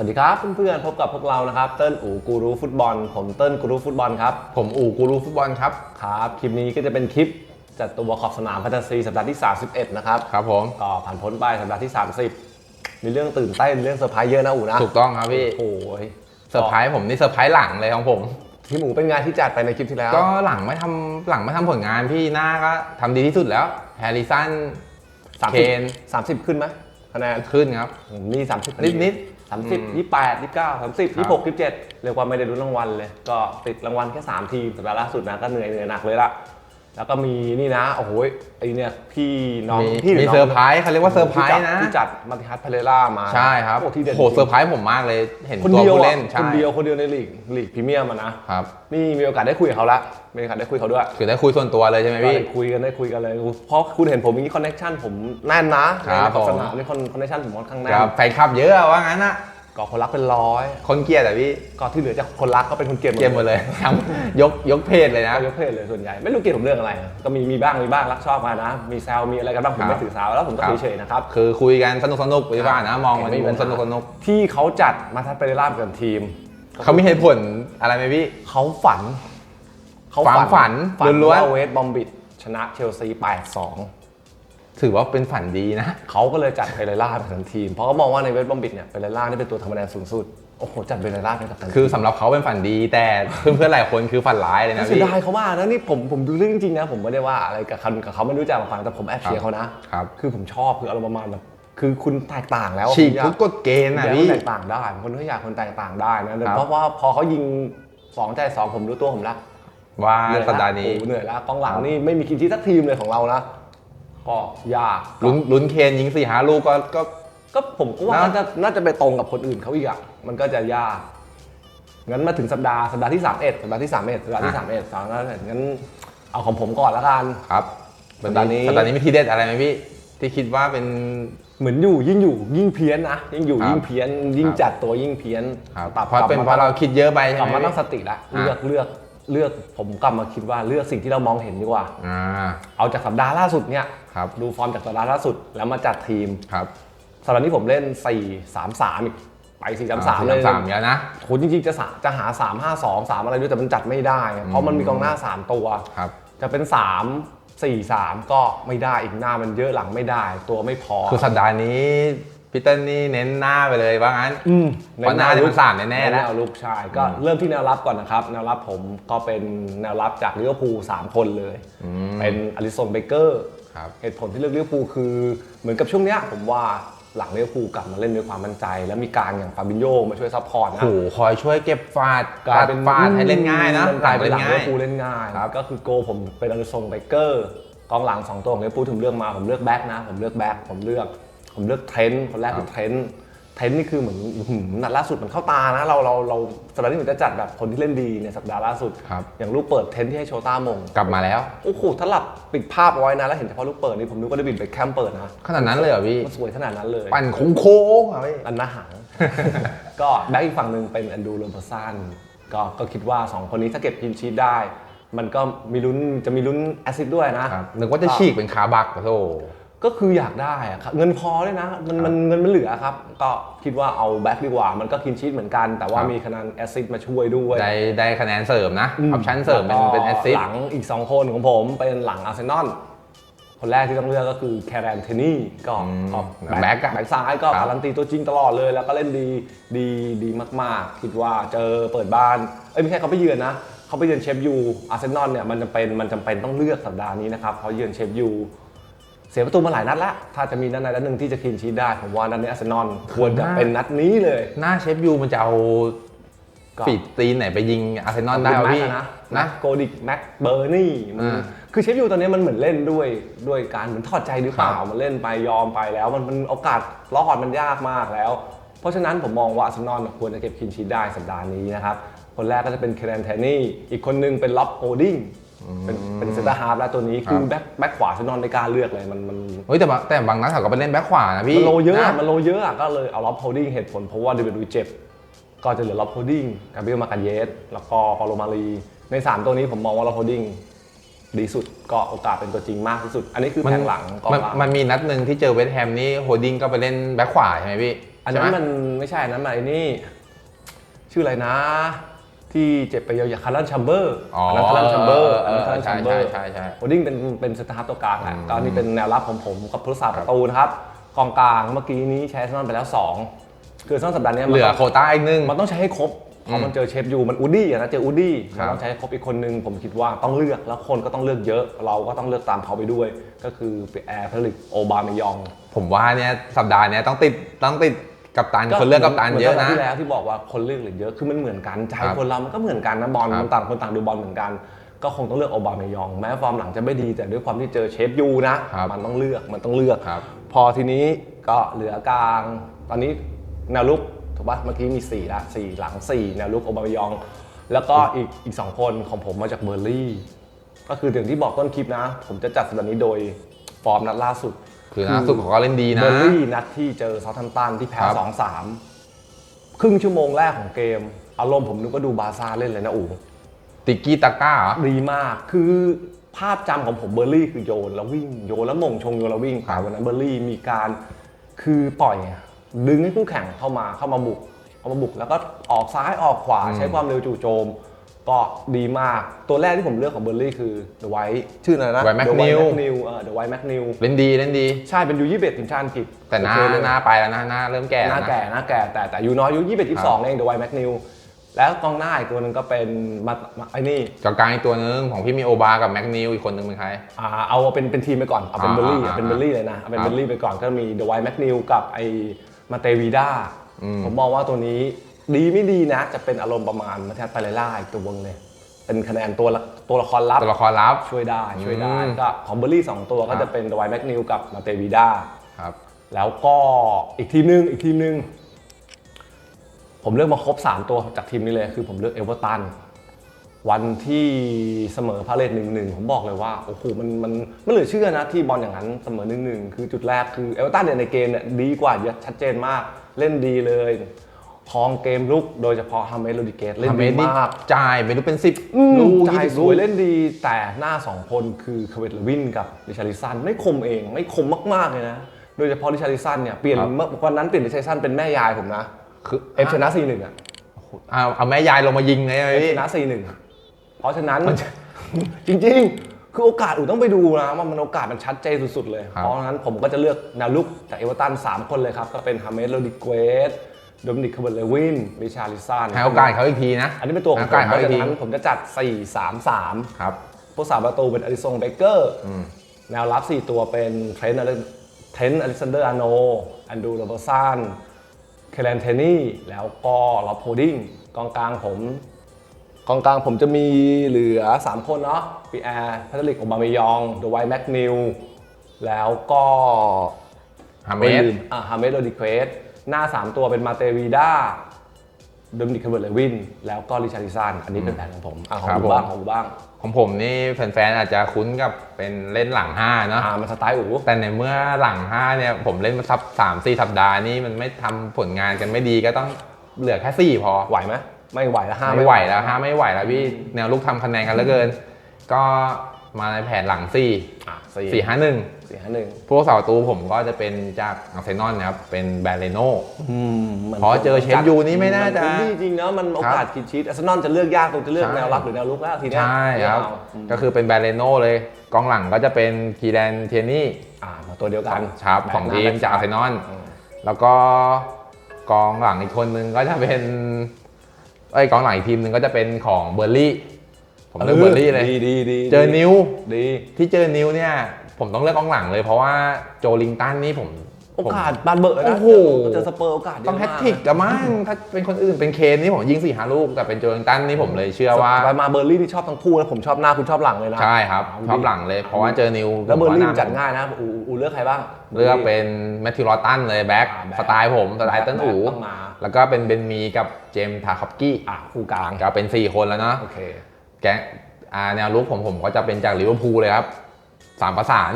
สวัสดีครับเพื่อนๆพบกับพวกเรานะครับเติ้ลอู่กูรูฟุตบอล ผมเติ้ลกูรูฟุตบอลครับผมอู่กูรูฟุตบอลครับครับคลิปนี้ก็จะเป็นคลิปจัดตัวขอบสนามพันธซีสัปดาห์ที่ 31 นะครับครับผมก็ผ่านพ้นไปสัปดาห์ที่ 30 มีเรื่องตื่นเต้นเรื่องเซอร์ไพรส์เยอะนะอู๋นะถูกต้องครับพี่โอ้ยเซอร์ไพรส์ผมนี่เซอร์ไพรส์หลังเลยของผมพี่หมูเป็นงานที่จัดไปในคลิปที่แล้ว ก็หลังไม่ทำหลังไม่ทำผลงานพี่หน้าก็ทำดีที่สุดแล้วแฮร์ริสัน30เคน30ขึ้นไหมคะแนนขึ้นครับนี่30นิดนิด สามสิบยี่แปดยี่เก้าสามสิบยี่หกยี่เจ็ดเรียกว่าไม่ได้รุ้นรางวัลเลย ก็ติดรางวัลแค่สามทีมสัปดาห์ล่าสุดนะก็เหนื่อยเหนื่อยหนักเลยละ แล้วก็มีนี่นะโอ้โหไอเนี่ยพี่น้องมีพี่หมีน้งเซอร์ไพรส์เขาเรียกว่าเซอร์ไพรส์นะที่จัดมาติฮัตพาเรล่ามาใช่ครับโอ้ที่เด็ดโหเซอร์ไพรส์ผมมากเลย เห็นคนตัวเดียวผู้อะเล่นคใช่นเดียวคนเดียวในลีกลีกพรีเมียมอะนะครับนี่มีโอกาสได้คุยกับเขาละมีโอกาสได้คุยเขาด้วยคือได้คุยส่วนตัวเลยใช่ไหมก็พี่ ได้คุยกันได้คุยกันเลยเพราะคุณเห็นผมอย่างนี้คอนเนคชั่นผมแน่นนะครับในขอบผม สนามนี่คอนเนคชั่นผมค่อนข้างแน่ครันบแฟนคลับเยอะว่างั้นนะ ก็คนรักเป็นร้อยคนเกลียดอะพี่ก็ที่เหลือจากคนรักก็เป็นคนเกลียดหมดเกลียดหมดเลยทั้งยกยกเพศเลยนะ ก็ยกเพศเลยส่วนใหญ่ไม่รู้เกี่ยวกับเรื่องอะไรนะก็มีมีบ้างมีบ้างรักชอบมานะ มีแซวมีอะไรกันบ้างผมครัไม่บถือสาวแล้วผมก็ครับเฉยๆนะครับ คือคุยกันสนุกสนุกดีกว่านะมองมันไม่มีปัญสหานุกสนุกที่เขาจัดมาทัดไปได้ลาบกับทีมเขามีเหตุผลอะไรไหมพี่เขาฝันความฝันฝันล้วนๆว่าเวสต์บอมบิดชนะเชลซี8-2 ถือว่าเป็นฝันดีนะ เขาก็เลยจัดเปเรล่าเป็นทีม เพราะเขามองว่าในเวสต์บอมบิดเนี่ยเปเรล่านี่เป็นตัวทำคะแนนสูงสุด โอ้โห จัดเปเรล่าเป็นกับทันทีมคือสำหรับเขาเป็นฝันดี แต่เพื่อนๆหลายคนคือฝันร้ายเลยนะเสียพี่ดายเขามากนะนี่ผมผมดูเรื่องจริงๆนะ ผมไม่ได้ว่าอะไรกับเขากับเขาไม่รู้จักมาฟังแต่ผมแอบเชียร์เขานะครับ คือผมชอบคืออารมณ์ประมาณแบบคือคุณแตกต่างแล้วฉีกผมอยาทุกกฎเกณฑ์อนะยากให้พี่คนแตกต่างได้ผมคนที่อยากคนแตกต่างได้นะครับ เพราะว่าพอเขายิงสองใจสองผมรู้ตัวผมละ ว่าเหนื่อยสัปละดาห์นี้ โอ้โหเหนื่อยแล้วกองหลังนี่ไม่มีคินชีสักทีมเลยของเรานะ ก็ยากลุ้นลุ้นเคนยิงสี่หาลูกก็ก็ก็ผมก็ว่านะน่าจะน่าจะไปตรงกับคนอื่นเขาอีกอะมันก็จะยาก งั้นมาถึงสัปดาห์สัปดาห์ที่31สัปดาห์ที่31สัปดาห์ที่31สามแล้วงั้นเอาของผมก่อนละกันครับสัปดาห์นี้สัปดาห์นี้มีทีเด็ดอะไรไหมพี่ที่คิดว่าเป็นเหมือนอยู่ยิ่งอยู่ยิ่งเพี้ยนนะยิ่งอยู่ครับยิ่งเพี้ยน ยิ่งครับจัดตัวยิ่งเพี้ยนครับตับเพราะเป็นกลับเพราะมเราคิดเยอะไปกใช่ลับไหมมาตั้งสพี่ติละอะเลือกเลือก เลือกผมกลับมาคิดว่าเลือกสิ่งที่เรามองเห็นดีกว่า อ่า เอาจากสัปดาห์ล่าสุดเนี่ยครับ ดูฟอร์มจากสัปดาห์ล่าสุดแล้วมาจัดทีม ครับสัปดาห์นี้ผมเล่น 4 3 3อีกไป 4 3 3 เลย สามเยอะนะโหจริงๆจะสาจะหา 3 5 2 3 อะไรด้วยแต่มันจัดไม่ได้ เพราะมันมีกองหน้า 3 ตัว ครับ จะเป็น 3 4 3 ก็ไม่ได้อีกหน้ามันเยอะหลังไม่ได้ ตัวไม่พอ คือสัปดาห์นี้ พีเตอร์นี่เน้นหน้าไปเลยว่างั้นอืมเพราะหน้าเนี่ยมันสามแน่ๆแล้วแนวลุกใช่ก็เริ่มที่แนวรับก่อนนะครับ แนวรับผมก็เป็นแนวรับจากลิเวอร์พูลสามคนเลย เป็นอลิสันเบเกอร์ ครับ เหตุผลที่เลือกลิเวอร์พูลคือเหมือนกับช่วงเนี้ยผมว่าหลังลิเวอร์พูลกลับมาเล่นด้วยความมั่นใจ แล้วมีการอย่างฟาบินโยมาช่วยซัพพอร์ตนะ โอ้โหคอยช่วยเก็บฟาดกลายเป็นฟาดให้เล่นง่ายนะมันกลายเป็เป็นนหลังง่าลิย เวอร์พูลเล่นง่ายครับ ก็คือโกผมเป็นอลิสันเบเกอร์กองหลังสองตัวของลิเวอร์พูลผมเลือกมาผมเลือกแบ็กนะ ผมเลือกแบ็กผมเลือก ผมเลือกเทรนต์คนแรกคือเทรนต์เทรนต์นี่คือเหมือนอื้อหือนัดล่าสุดมันเข้าตานะ เราเราเราสัปดาห์นี้ผมจะจัดแบบคนที่เล่นดีในสัปดาห์ล่าสุด ครับ อย่างลูกเปิดเทรนต์ที่ให้โชต้ามงกลับมาแล้ว โอ้โหถ้าหลับปิดภาพเอาไว้นะแล้วเห็นเฉพาะลูกเปิดนี่ผมนึกว่าได้บินไปแคมป์เปิดนะขนาดนั้นเลยเหรอพี่ มันสวยขนาดนั้นเลย ปั่นโค้งๆอะพี่ อันหน้าหาง ก็แบ็กอีกฝั่งหนึ่งเป็นแอนดูโรเบอร์สันก็ก็คิดว่า 2 คนนี้ถ้าเก็บพินชีตได้ มันก็มีลุ้นจะมีลุ้นแอซิดด้วยนะครับนึกว่าจะฉีกเป็นขาบักโธ่ ก็คืออยากได้อะครับเงินพอด้วยนะมันมันเงินมันเหลือครับ ก็คิดว่าเอาแบ็กดีกว่า มันก็คินชีตเหมือนกัน แต่ว่าครับมีคะแนนแอซิดมาช่วยด้วย ได้ได้คะแนนเสริมนะออปชั่นเสริมเป็นเป็นแอสซิสหลังอีก 2 คนของผมเป็นหลังอาร์เซนอลคนแรกที่ต้องเลือกก็คือแคร์แรนเทนี่ก็อืมก็แบ็คอะแบ็คซ้ายก็ครับการันตีตัวจริงตลอดเลย แล้วก็เล่นดีดีดีมาก ๆ คิดว่าเจอเปิดบ้าน เอ้ยไม่ใช่เขาไปเยือนนะเขาไปเยือนเชฟยูอาร์เซนอลเนี่ยมันจำเป็นมันจำเป็นต้องเลือกสัปดาห์นี้นะครับเขาเยือนเชฟยู เสียประตูมาหลายนัดแล้วถ้าจะมีนัดใดนัดหนึ่งที่จะคินชีทได้ผมว่านัดนี้อาร์เซนอลควรจะเป็นนัดนี้เลย หน้าเชฟยูมันจะเอาก็ฝีดตีนไหนไปยิงอาร์เซนอลได้วะพี่นะนะนะโกดิกแม็กเบอร์นี่มันอ่าคือเชฟยูตอนนี้มันเหมือนเล่นด้วยด้วยการเหมือนถอดใจหรือเปล่าครับมันเล่นไปยอมไปแล้วมันมันโอกาสรอดมันยากมากแล้ว เพราะฉะนั้นผมมองว่าอาร์เซนอลควรจะเก็บคินชีทได้สัปดาห์นี้นะครับคนแรกก็จะเป็นเคเรนเทนี่อีกคนนึงเป็นล็อบโฮดิ้ง เป็นเป็นเซนเตอร์ฮาร์ฟแล้วตัวนี้คือแบ็คแบ็คขวาอาร์เซนอลในการเลือกเลยมันมันเฮ้ยแต่บางแต่บางนัดเขาก็ไปเล่นแบ็คขวานะพี่มันโลเยอะนอะมันโลเยอะอะก็เลยเอาล็อบโฮดิ้งเหตุผลเพราะว่าเดวิดลุยเจ็บ ก็จะเหลือล็อบโฮดิ้งกาเบรียลมากันเยสแล้วก็ปาโลมารีใน 3 ตัวนี้ผมมองว่าล็อบโฮดิ้งดีสุดก็โอกาสเป็นตัวจริงมากที่สุด อันนี้คือมัแผงหลังกองมันหลังมันมีนัดหนึ่งที่เจอเวสต์แฮมนี่โฮดดิ้งก็ไปเล่นแบ็คขวาใช่ไหมพี่อันนั้นใช่ไหมมันไม่ใช่อันนั้นมันไอ้นี่ ชื่ออะไรนะ ที่เจ็บไปยาวๆคาร์ลันชัมเบอร์อ๋ออันนั้นคาร์ลันชัมเบอร์เออคาร์ลันใช่ชัมเบอใช่ร์ใช่ใช่โอดิ้งเป็นเป็นสตาร์ทตัวกลางแหละอืมก็อันนี้เป็นแนวรับของผมกับพุทธศาสตร์ประตูนะครับกองกลางเมื่อกี้นี้ใช้ซอนไปแล้ว 2 คือซ่อนสัปดาห์นี้เหลือมันโควต้าอีกหนึงมันต้องใช้ให้ครบเพอืราะมมันเจอเชฟยูมันอูดี้อะนะเจออูดี้ครัมันบต้องใช้ให้ครบอีกคนนึงผมคิดว่าต้องเลือกแล้วคนก็ต้องเลือกเยอะ เราก็ต้องเลือกตามเขาไปด้วย ก็คือแอร์เพลิกโอบามายอง ผมว่าเนี่ยสัปดาห์เนี้ยต้องติดต้องติด กัปตันคนเลือกกัปตันเยอะหมืนะกัที่แล้วที่บอกว่าคนเลือกเหลือเยอะคือมันเหมือนกันใจครับคนเรามันก็เหมือนกันนะบอลครับมันต่างคนต่างดูบอลเหมือนกันก็คงต้องเลือกโอบามายอง แม้ฟอร์มหลังจะไม่ดีแต่ด้วยความที่เจอเชฟยูนะครับมันต้องเลือกมันต้องเลือกครับ พอทีนี้ก็เหลือกลาง ตอนนี้แนวลุกถูกปะเมื่อกี้มี4ละสี่หลัง 4 แนวลุกโอบามายอง แล้วก็อีกอีกสองคนของผมมาจากเบอร์ลี่ ก็คืออย่างที่บอกต้นคลิปนะ ผมจะจัดสัปดาห์นี้โดยฟอร์มนัดล่าสุด คือล่าสุดเขาก็เล่นดีนะเบอร์ลี่นัดที่เจอเซาท์แฮมป์ตันที่แพ้ครับสองสามครึ่งชั่วโมงแรกของเกม อารมณ์ผมนึกว่าดูบาร์ซ่าเล่นเลยนะอู๋ติกกี้ตาก้าเหรอดีมากคือภาพจำของผมเบอร์ลี่คือโยนแล้ววิ่งโยนแล้วหม่งชงโยนแล้ววิ่งครับแต่วันนั้นเบอร์ลี่มีการคือปล่อยดึงให้คู่แข่งเข้ามาเข้ามาบุกเข้ามาบุก แล้วก็ออกซ้ายออกขวาใช้ความเร็วจู่โจม ก็ดีมาก ตัวแรกที่ผมเลือกของเบอร์ลี่คือเดอะไวท์ชื่ออะไรนะ Dwight เดอะไวท์ McNeil แมคนิวเออเดอะไวท์แมคนิวเล่นดีเล่นดี ใช่เป็นยูยี่สิบเอ็ดทีมชาติอังกฤษแต่หน้าโอเคเลยหน้าไปแล้วนะหน้าเริ่มแก่หแล้วน้านะแก่หน้าแก่แต่แต่อายูน้อยอายุยี่สิบเอ็ดยี่สิบสองเองเดอะไวท์แมคนิวแล้วกองหน้าอีกตัวหนึ่งก็เป็นมามาไอ้นี่กลางๆอีกตัวนึงของพี่มีโอบากับแม็กนิวอีกคนนึงเป็นใคร อ่าเอาเป็นเป็นทีมไปก่อนเอาเป็นอ่าเบอร์รี่อ่าเป็นเบอร์รี่เลยนะเอาเป็นครัเบบอร์รี่ไปก่อนก็มีเดอะไวท์แมคนิวกับไอมาเตวีด้าอืม ผมมองว่าตัวนี้ ดีไม่ดีนะ จะเป็นอารมณ์ประมาณมาแทสปาเรล่าอีกตัววงเลย เป็นคะแนนตัวละตัวละครลับ ตัวละครลับ ช่วยได้ช่วยได้อืมก็ของเบอร์รี่สองตัวก็ครัจะบเป็นเดอะไวท์แมคนิวกับมาเตวีด้า ครับ แล้วก็อีกทีมหนึงอีกทีมหนึง ผมเลือกมาครบ 3 ตัวจากทีมนี้เลย คือผมเลือกเอเวอร์ตันวันที่เสมอพาเลตหนึ่งหนึ่งผมบอกเลยว่า โอ้โหมันมันมันเหลือเชื่อนะที่บอลอย่างนั้นเสมอหนึ่งหนึ่งคือจุดแรกคือเอเวอร์ตันเนี่ยในเกมเนี่ยดีกว่าเยอะชัดเจนมากเล่นดีเลย ครองเกมลุกโดยเฉพาะฮาเมสโรดิเกตเล่นทำดีเมนี่มากจ่ายไปรู้เป็นสิบลูลูกกจ่ายยี่สิบสลูวยกเล่นดีแต่หน้า 2 คนคือคาเวตเลวินกับริชาริสันไม่คมเองไม่คมมาก ๆ เลยนะ โดยเฉพาะริชาริสันเนี่ยเปลี่ยนครับเมื่อวันนั้นเปลี่ยนริชาริสันเป็นแม่ยายผมนะ คือเอฟชนะ4-1อะเอาเอาแม่ยายลงมายิงเลยเอฟพี่ชนะ4-1เพราะฉะนั้นจริง ๆ คือโอกาสอูต้องไปดูนะว่ามันโอกาสมันชัดเจนสุด ๆ เลยครับเพราะฉะนั้นผมก็จะเลือกแนวลุกจากเอเวอร์ตัน3คนเลยครับก็เป็นฮาเมสโรดิเกส โดมินิกคาเวตเลวินริชาริสันให้โอกาสเขาอีกทีนะ อันนี้เป็นตัวของให้ผโอกาสมเพเขาราะอีกฉะทีนั้นผมจะจัด 4-3-3 ครับผู้สาประตูเป็นอลิซงเบเกอร์อืมแนวรับ 4 ตัวเป็นเทรนต์เทรนต์อเล็กซานเดอร์อาโนแอนดูโรเบอร์สันเคเลนเทนี่แล้วก็ล็อบโฮดิ้งกองกลางผมกองกลางผมจะมีเหลือ 3 คนเนาะปีแอร์พัทลิกโอบามายองเดอะไวท์แมคนิวแล้วก็ฮาเมสอ่าฮาเมสโรดิเควส หน้า 3 ตัวเป็นมาเตวีดาโดมินิกคาเบร์เลวิน แล้วก็ริชาริซันอันนี้เป็นแผนของผมอะของครับผมบ้างผมของผมบ้าง ของผมนี่แฟนๆอาจจะคุ้นกับเป็นเล่นหลังห้าเนาะอ่ามันสไตล์อู๋แต่ในเมื่อหลังห้าเนี่ยผมเล่นมาสักสามสี่สัปดาห์นี่มันไม่ทำผลงานกันไม่ดีก็ต้องเหลือแค่สี่พอไหวไหมไม่ไหวแล้วห้าไม่ไหวแล้วห้าไม่ไหวแล้วพี่แนวลุกทำคะแนนกันเหลือเกิน ก็ มาในแผนหลังสี่อะสี่สี่ห้าหนึ่งสี่ห้าหนึ่งพวกเสาประตูผมก็จะเป็นจากอาร์เซนอลนะครับ เป็นแบรเลโนอืมมันพอเจอเชฟยูนี่ไม่น่าจะมัคุ้มจริงๆนะมันโอกาสคิดชิดอาร์เซนอลจะเลือกยากตรงจะเลือกใช่ แนวรับหรือแนวลุกแล้วทีเนี้ยใช่ครับ ไม่เอาอืมก็คือเป็นแบรเลโนเลย กองหลังก็จะเป็นคีแดนเทียนี่อ่ามาตัวเดียวกันครับของทีมจากอาร์เซนอล อืมแล้วก็กองหลังอีกคนนึงก็จะเป็น เอ้ยกองหลังอีกทีมหนึงก็จะเป็นของเบอร์ลี่ ผมเลือกเบอร์ลี่เลยดีดีดีเจอนิวดีที่เจอนิวเนี่ยผมต้องเลือกกองหลังเลยเพราะว่าโจลิงตันนี่ผมโอผมกาสบานเบอร์นะโอ้โหเจอสเปอร์โอกาสเยะต้องแฮมาตทริกกับมั้งถ้าเป็นคนอื่นเป็นเคนนี่ผมยิงสี่หาลูกแต่เป็นโจลิงตันนี่ผมเลยเชื่อว่าไปมาเบอร์ลี่ที่ชอบทั้งคู่นะผมชอบหน้าคุณชอบหลังเลยนะใช่ครับชอบหลังเลยเพราะว่าเจอนิวแล้วเบอร์ลี่ผมมันว่าจัดง่ายนะอูอูเลือกใครบ้างเลือกเป็นแมทธิวลอตตันเลยแบ็คอ่าแบ็คสไตล์ผมสไตล์เต้นอูต้องมาแล้วก็เป็นเบนมีกับเจมส์ทาคอปกี้อะคู่กลางก็เป็น 4 คนแล้วเนาะโอเค แก๊งอ่าแนวลุกผมผมก็จะเป็นจากลิเวอร์พูลเลยครับสามประสาน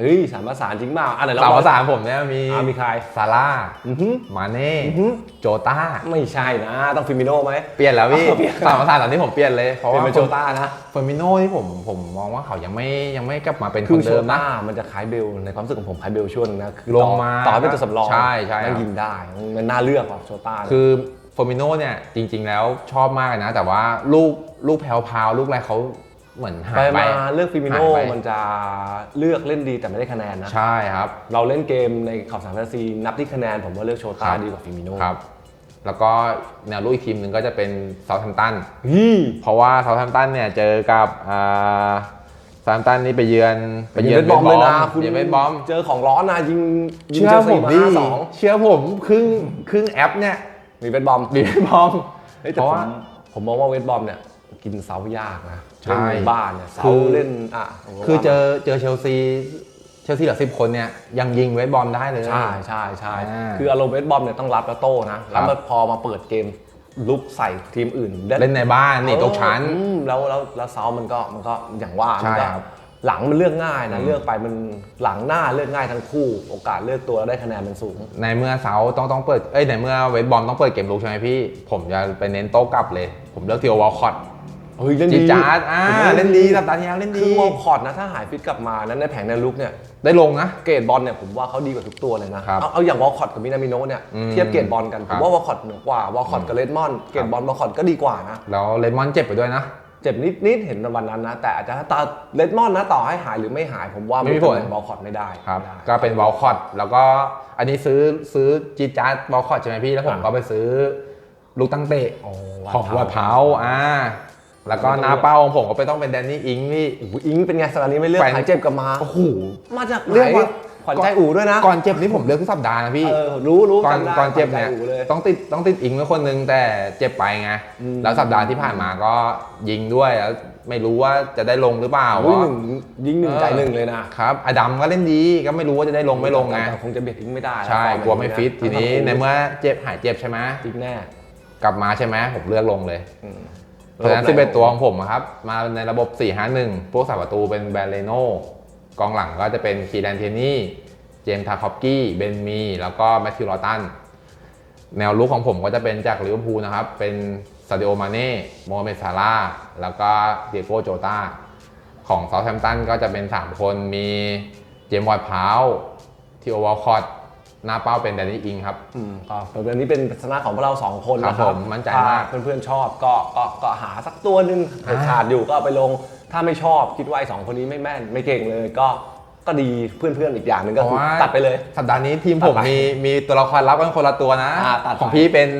เเฮ้ยสามภาษานจริงเปล่าอะไหนเราสามลองภาษาผมเนี่ยมีอะมีใครซาร่าอือหือมาเน่อือหือโจต้าไม่ใช่นะต้องฟิมิโน่ไหมเปลี่ยนแล้วพี่เอาเปลี่ยนสามภาษาตอนนี้ผมเปลี่ยนเลยเพราะเป็นว่าเป็นโจต้านะเฟอร์มิโน่ที่ผมผมมองว่าเขายังไม่ยังไม่กลับมาเป็นคคือนโชเดิมนะต้ามันจะคล้ายเบลในความรู้สึกของผมคล้ายเบลช่วงนึงนะคือลงมาต่อให้เป็นตัวสำรองใช่ใช่นั่งครับยิงได้มันน่าเลือกกว่าโชต้านะคือเฟอร์ มิโน่เนี่ยจริง ๆ แล้วชอบมากเลยนะ แต่ว่าลูกลูกแพรวๆลูกอะไรเขาเหมือนหาไปยไปมาเลือกฟิมิโน่หายไปมันจะเลือกเล่นดีแต่ไม่ได้คะแนนนะ ใช่ครับ เราเล่นเกมในขอบสามแฟนตาซีนับที่คะแนนผมว่าเลือกโชต้าครับ ดีกว่าฟิมิโน่ครับ แล้วก็แนวลูกอีกทีมหนึ่งก็จะเป็นเซาท์แฮมป์ตัน ฮี่ เพราะว่าเซาท์แฮมป์ตันเนี่ยเจอกับอ่าเซาท์แฮมป์ตันนี่ไปเยือนไปเยือนเวทบอมเลยนะไปเยือนเวทบอม เจอของร้อนนะยิงยิงเชื่อเจผมมาดิห้าสอง เชื่อผมครึ่งครึ่งแอปเนี่ย มีเวทบอมมีเวทบอมเฮ้ยแต่เพราะผมว่าผมมองว่าเวทบอมเนี่ยกินเซายากนะใช่ เล่นในบ้านเนี่ยเซาคือเล่นอะผมว่าคือเจอเจอเชลซีเชลซีเหลือสิบคนเนี่ยยังยิงเวทบอมได้เลย ใช่ใช่ใช่อ่าคืออารมณ์เวทบอมเนี่ยต้องรับแล้วโต้นะแล้วมาพอมาเปิดเกมลุกใส่ทีมอื่นได้เล่นในบ้านนี่ตกชั้น อืมแล้วแล้วแล้วเซามันก็มันก็อย่างว่าใช่มันก็ครับ หลังมันเลือกง่ายนะอืมเลือกไปมันหลังหน้าเลือกง่ายทั้งคู่ โอกาสเลือกตัวแล้วได้คะแนนมันสูง ในเมื่อเซาต้องต้องเปิดเอ้ยในเมื่อเวทบอมต้องเปิดเกมลุกใช่ไหมพี่ ผมจะไปเน้นโต้กลับเลย ผมเลือกทีโอวอลคอตเฮ้ยเล่นจีดีจาร์ดอ่าผมว่าเล่นดีสัปดาห์ที่แล้วเล่นดีคือวอลคอร์ดนะถ้าหายฟิตกลับมานั้นในแผงในลุกเนี่ยได้ลงนะเกรดบอลเนี่ยผมว่าเขาดีกว่าทุกตัวเลยนะครับเอาเอาอย่างวอลคอตกับมินามิโนะเนี่ยอืมเทียบเกรดบอลกันคผรับมว่าวอลคอตเหนือกว่าวอลคอตกับเลดมอนเกรดบอลวอลคอตก็ดีกว่านะแล้วเลมอนเจ็บไปด้วยนะ เจ็บนิดนิดๆเห็นวันนั้นนะ แต่อาจจะถ้าตาเลดมอนนะต่อให้หายหรือไม่หายผมว่าไม่มีผลวอลคอตไม่ได้ครับไม่ได้ก็เป็นวอลคอตแล้วก็อันนี้ซื้อซื้อจีจาร์ดวอลคอตใช่ไหมพี่แล้วผมอ่าก็ไปซื้อลูกตั้งเตะโอ้ของวัดเผาอ่าแล้วก็หนาเป้าของผมก็ไปต้องเป็นแดนนี่อิงพี่โอ้โหอิงเป็นไงสัปดาห์นี้ไม่เลือกแฟนหายเจ็บกลับมาโอ้โหมาจากไหนเรียก ว่าขวัญใจอู่ด้วยนะ ก่อนเจ็บนี่ผมเลือกทุกสัปดาห์นะพี่ เออรู้รู้ก่อนจำได้ก่อนเจ็บเนี่ย ขวัญใจอู่เลยต้องติดต้องติดอิงไว้คนนึงแต่เจ็บไปไง อืม แล้วสัปดาห์ที่ผ่านมาก็ยิงด้วยแล้วไม่รู้ว่าจะได้ลงหรือเปล่าอุ้ยเพหราะนึ่งยิงหนึ่งเออใจหนึ่งเลยนะครับอดัมก็เล่นดีก็ไม่รู้ว่าจะได้ลงไม่ลงไงแต่คงจะเบียดอิงไม่ได้นะใช่ฟอร์กลัวไม่แบบฟิตทีนี้ะในเมื่อเจ็บหายเจ็บใช่ไหมฟิตแน่ กลับมาใช่ไหมผมเลือกลงเลยอืมเพราะฉะนั้น11ตัวของผมอะครับ มาในระบบ 4-5-1 พวกสาประตูเป็นแบรเลโน กองหลังก็จะเป็นคีแลนเทนี่ เจมส์ทาคอปกี้ เบนมี แล้วก็แมทธิวลอตัน แนวลุกของผมก็จะเป็นจากลิเวอร์พูลนะครับ เป็นซาดิโอมาเน่โมฮัมเหม็ดซาร่าห์แล้วก็เดียโกโจตาของเซาท์แฮมป์ตันก็จะเป็น 3 คนมีเจมส์วอร์ดพาวทีโอวอลคอตหน้าเป้าเป็นแดนนี่อิงครับอืมก็เป็นอันนี้เป็นทัศนะของพวกเราสองคนนะคครัรับบผมมั่นใจมากถ้เพื่อนๆชอบก็ก็ก็หาสักตัวหนึ่งเกิดขาดอยู่ก็เอาไปลง ถ้าไม่ชอบคิดว่าไอ้สองคนนี้ไม่แม่นไม่เก่งเลยก็ก็ดีเพื่อนๆอีกอย่างหนึ่งก็คือเพราะว่าตัดไปเลย สัปดาห์นี้ทีมผมตัดไปมีมีตัวละครลับกันคนละตัวนะ อ่าตัดไป ของพี่เป็น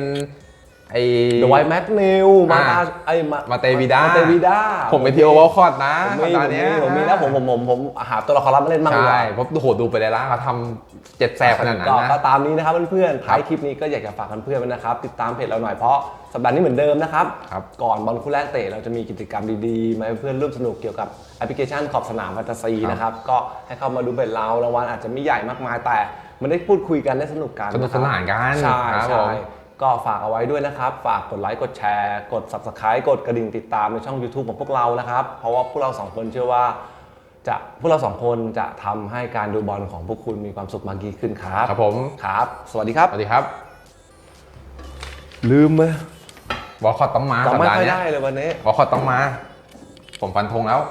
ไอเดอะไวท์แมทนิวมาตาอ่าไอ้มามาเตวิด้ามาเตวิด้าผมเป็นทีโอวอลคอตนะผมสัปมีดาห์เนี้ยผมมีแล้วผมผมผมผมหาตัวละครลับมาเล่นบ้างดีกใช่ว่า เพราะโหดูไปเลยละเขาทำเจ็ดแสบขนาดนั้นก็นะ ก็ตามนี้นะครับเพื่อนๆครับท้ายคลิปนี้ก็อยากจะฝากเพื่อนๆไว้นะครับ ติดตามเพจเราหน่อยเพราะสัปดาห์นี้เหมือนเดิมนะครับ ครับก่อนบอลคู่แรกเตะเราจะมีกิจกรรมดีๆ มาให้เพื่อนร่วมสนุกเกี่ยวกับแอปพลิเคชันขอบสนามแฟนตาซีครับนะครับ ก็ให้เข้ามาดูเพจเรารางวัลอาจจะไม่ใหญ่มากมายแต่ มันได้พูดคุยกันได้สนุกกันสนุกสนานกันใช่ครับผใช่ม ก็ฝากเอาไว้ด้วยนะครับ ฝากกดไลค์กดแชร์ กด subscribe กดกระดิ่งติดตามในช่อง YouTube ของพวกเรานะครับ เพราะว่าพวกเราสองคนเชื่อว่า จะพวกเราสองคนจะทำให้การดูบอลของพวกคุณมีความสุขมากยิ่งขึ้นครับครับผมครับ สวัสดีครับ สวัสดีครับลืมไหมวอลคอตต้องมาจำสัปไม่ดาห์ค่อยเนี้ได้เลยวันนี้ วอลคอตต้องมา ผมฟันธงแล้วอ